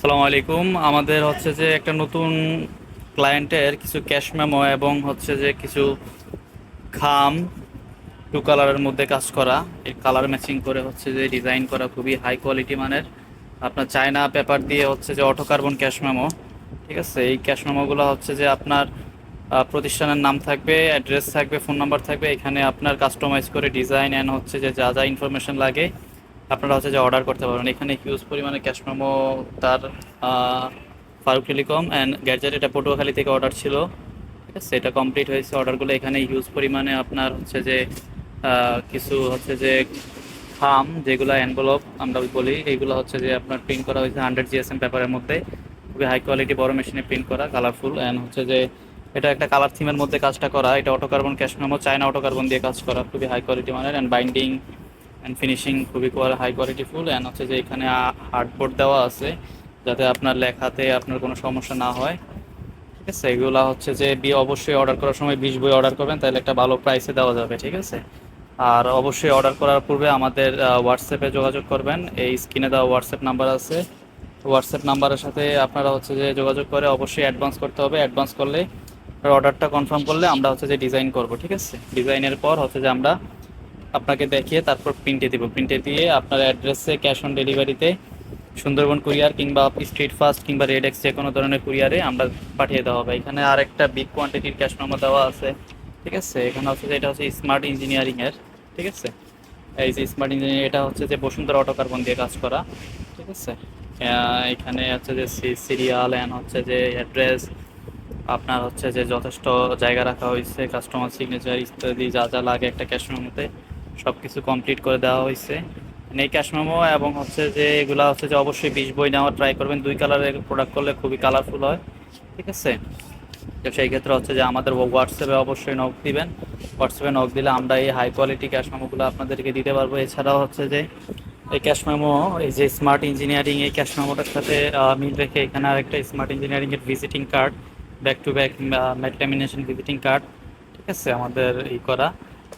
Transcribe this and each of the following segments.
আসসালামু আলাইকুম। আমাদের হচ্ছে যে একটা নতুন ক্লায়েন্টের কিছু ক্যাশ মেমো এবং হচ্ছে যে কিছু খাম টু কালারের মধ্যে কাজ করা। এই কালার ম্যাচিং করে হচ্ছে যে ডিজাইন করা খুবই হাই কোয়ালিটি মানের। আপনার চায়না পেপার দিয়ে হচ্ছে যে অটো কার্বন ক্যাশ মেমো ঠিক আছে? এই ক্যাশ মেমোগুলো হচ্ছে যে আপনার প্রতিষ্ঠানের নাম থাকবে অ্যাড্রেস থাকবে ফোন নাম্বার থাকবে। এখানে আপনার কাস্টমাইজ করে ডিজাইন অ্যান্ড হচ্ছে যে যা যা ইনফরমেশন লাগে আপনারা হচ্ছে যে অর্ডার করতে পারবেন। এখানে হিউজ পরিমাণে ক্যাশ মেমো তার ফারুক টেলিকম অ্যান্ড গ্যাজেট এটা পটুয়াখালী থেকে অর্ডার ছিল। ঠিক আছে, এটা কমপ্লিট হয়েছে অর্ডারগুলো এখানে হিউজ পরিমাণে আপনার হচ্ছে যে কিছু হচ্ছে যে খাম যেগুলো এনভেলপ আমরা বলি। এইগুলো হচ্ছে যে আপনার প্রিন্ট করা হয়েছে হান্ড্রেড জিএসএম পেপারের মধ্যে। খুবই হাই কোয়ালিটি বড় মেশিনে প্রিন্ট করা কালারফুল অ্যান্ড হচ্ছে যে এটা একটা কালার থিমের মধ্যে কাজটা করা। এটা auto carbon cash memo China auto carbon দিয়ে কাজ করা। খুবই হাই কোয়ালিটি মানের অ্যান্ড বাইন্ডিং অ্যান্ড ফিনিশিং খুবই হাই কোয়ালিটি ফুল অ্যান্ড হচ্ছে যে এখানে হার্ডবোর্ড দেওয়া আছে যাতে আপনার লেখাতে আপনার কোনো সমস্যা না হয়। ঠিক আছে? এগুলা হচ্ছে যে বি অবশ্যই অর্ডার করার সময় বিশ বই অর্ডার করবেন, তাহলে একটা ভালো প্রাইসে দেওয়া যাবে, ঠিক আছে? আর অবশ্যই অর্ডার করার পূর্বে আমাদের হোয়াটসঅ্যাপে যোগাযোগ করবেন। এই স্ক্রিনে দেওয়া হোয়াটসঅ্যাপ নাম্বার আছে। হোয়াটসঅ্যাপ নাম্বারের সাথে আপনারা হচ্ছে যে যোগাযোগ করে অবশ্যই অ্যাডভান্স করতে হবে। অ্যাডভান্স করলে অর্ডারটা কনফার্ম করলে আমরা হচ্ছে যে ডিজাইন করব, ঠিক আছে? ডিজাইনের পর হচ্ছে যে আমরা আপনাকে দেখিয়ে তারপর প্রিন্টে দিব। প্রিন্টে দিয়ে আপনার অ্যাড্রেসে ক্যাশ অন ডেলিভারিতে সুন্দরবন কুরিয়ার কিংবা স্ট্রিট ফাস্ট কিংবা রেড এক্স যে কোনো ধরনের কুরিয়ারে আমরা পাঠিয়ে দেওয়া হবে। এখানে আর একটা বিগ কোয়ান্টিটির ক্যাশ মেমো দেওয়া আছে, ঠিক আছে? এখানে হচ্ছে যে এটা হচ্ছে স্মার্ট ইঞ্জিনিয়ারিংয়ের ঠিক আছে? এই যে স্মার্ট ইঞ্জিনিয়ারিং এটা হচ্ছে যে বসুন্ধরা অটো কার্বন দিয়ে কাজ করা, ঠিক আছে? এখানে হচ্ছে যে সিরিয়াল অ্যান্ড হচ্ছে যে অ্যাড্রেস আপনার হচ্ছে যে যথেষ্ট জায়গা রাখা হয়েছে কাস্টমার সিগনেচার ইত্যাদি যা যা লাগে একটা ক্যাশ মেমোতে সব কিছু কমপ্লিট করে দেওয়া হয়েছে। এই ক্যাশ মেমো এবং হচ্ছে যে এগুলা হচ্ছে যে অবশ্যই বিশ বই নেওয়ার ট্রাই করবেন। দুই কালারের প্রোডাক্ট করলে খুবই কালারফুল হয়, ঠিক আছে? তো সেই ক্ষেত্রে হচ্ছে যে আমাদের হোয়াটসঅ্যাপে অবশ্যই নক দিবেন। হোয়াটসঅ্যাপে নক দিলে আমরা এই হাই কোয়ালিটি ক্যাশ মেমোগুলো আপনাদেরকে দিতে পারব। এছাড়াও হচ্ছে যে এই ক্যাশ মেমো এই যে স্মার্ট ইঞ্জিনিয়ারিং এই ক্যাশ মেমোটার সাথে মিল রেখে এখানে আরেকটা স্মার্ট ইঞ্জিনিয়ারিংয়ের visiting card back to back matte visiting card ঠিক আছে? আমাদের এই করা।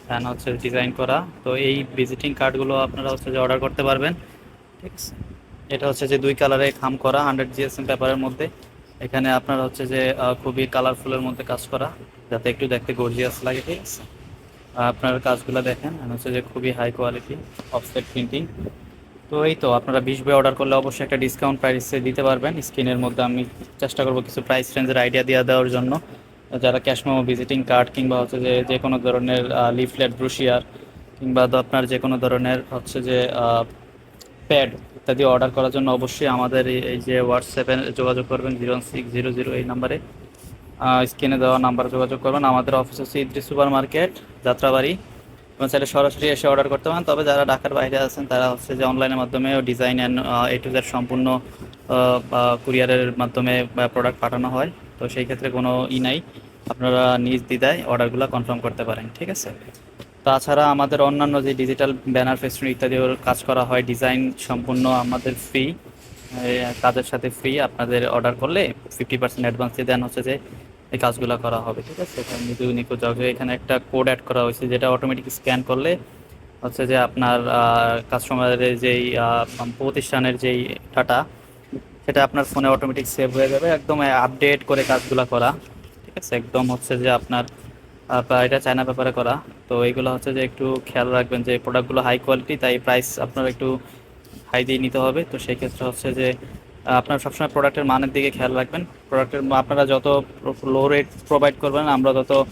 অ্যান্ড হচ্ছে ডিজাইন করা। তো এই ভিজিটিং কার্ডগুলো আপনারা হচ্ছে যে অর্ডার করতে পারবেন। ঠিক আছে? এটা হচ্ছে যে দুই কালারে খাম করা হান্ড্রেড জিএসএম পেপারের মধ্যে। এখানে আপনার হচ্ছে যে খুবই কালারফুলের মধ্যে কাজ করা, যাতে একটু দেখতে গর্জিয়াস লাগে, ঠিক আছে? আপনার কাজগুলো দেখেন হচ্ছে যে খুবই হাই কোয়ালিটি অফসেট প্রিন্টিং তো এই তো, আপনারা বিশ বই অর্ডার করলে অবশ্যই একটা ডিসকাউন্ট প্রাইসে দিতে পারবেন। স্ক্রিনের মধ্যে আমি চেষ্টা করব কিছু প্রাইস রেঞ্জের আইডিয়া দিয়ে দেওয়ার জন্য। যারা ক্যাশ মেমো ভিজিটিং কার্ড কিংবা হচ্ছে যে যে কোনো ধরনের লিফলেট ব্রুশিয়ার কিংবা আপনার যে কোনো ধরনের হচ্ছে যে প্যাড ইত্যাদি অর্ডার করার জন্য অবশ্যই আমাদের এই- এই যে হোয়াটসঅ্যাপে যোগাযোগ করবেন জিরো সিক্স জিরো জিরো এই নাম্বারে স্ক্রিনে দেওয়া নাম্বার যোগাযোগ করবেন। আমাদের অফিস হচ্ছে ইদ্রি সুপার মার্কেট যাত্রাবাড়ি। এবং চাইলে সরাসরি এসে অর্ডার করতে পারেন। তবে যারা ঢাকার বাইরে আছেন, তারা হচ্ছে যে অনলাইনের মাধ্যমে design and A to Z সম্পূর্ণ কুরিয়ারের মাধ্যমে প্রোডাক্ট পাঠানো হয়। তো সেই ক্ষেত্রে কোনো ই নাই। আপনারা নিজ দিদায় অর্ডারগুলো কনফার্ম করতে পারেন, ঠিক আছে? তাছাড়া আমাদের অন্যান্য যে ডিজিটাল ব্যানার ফেস্টুন ইত্যাদির কাজ করা হয় ডিজাইন সম্পূর্ণ আমাদের ফ্রি কাজের সাথে ফ্রি আপনাদের অর্ডার করলে ফিফটি পার্সেন্ট অ্যাডভান্স দিয়ে দেন হচ্ছে যে এই কাজগুলো করা হবে, ঠিক আছে? এখানে নিকু জগে এখানে একটা কোড অ্যাড করা হয়েছে, যেটা অটোমেটিক স্ক্যান করলে হচ্ছে যে আপনার কাস্টমারের যেই প্রতিষ্ঠানের যেই ডাটা সেটা আপনার ফোনে অটোমেটিক সেভ হয়ে যাবে। একদম আপডেট করে কাজগুলো করা, ঠিক আছে? একদম হচ্ছে যে আপনার এটা চায়না ব্যাপারে করা। তো এইগুলো হচ্ছে যে একটু খেয়াল রাখবেন যে প্রোডাক্টগুলো হাই কোয়ালিটি তাই প্রাইস আপনার একটু হাই দিয়ে নিতে হবে। তো সেই ক্ষেত্রে হচ্ছে যে আপনার সবসময় প্রোডাক্টের মানের দিকে খেয়াল রাখবেন। প্রোডাক্টের আপনারা যত লো রেট প্রোভাইড করবেন, আমরা তত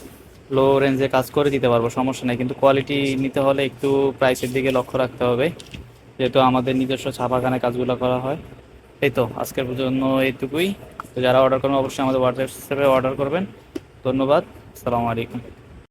লো রেঞ্জে কাজ করে দিতে পারব, সমস্যা নেই। কিন্তু কোয়ালিটি নিতে হলে একটু প্রাইসের দিকে লক্ষ্য রাখতে হবে। যেহেতু আমাদের নিজস্ব ছাপাখানে কাজগুলো করা হয়। এই তো, আজকের জন্য এইটুকুই। তো যারা অর্ডার করবেন, অবশ্যই আমাদের হোয়াটসঅ্যাপে অর্ডার করবেন। ধন্যবাদ, আসসালামু আলাইকুম।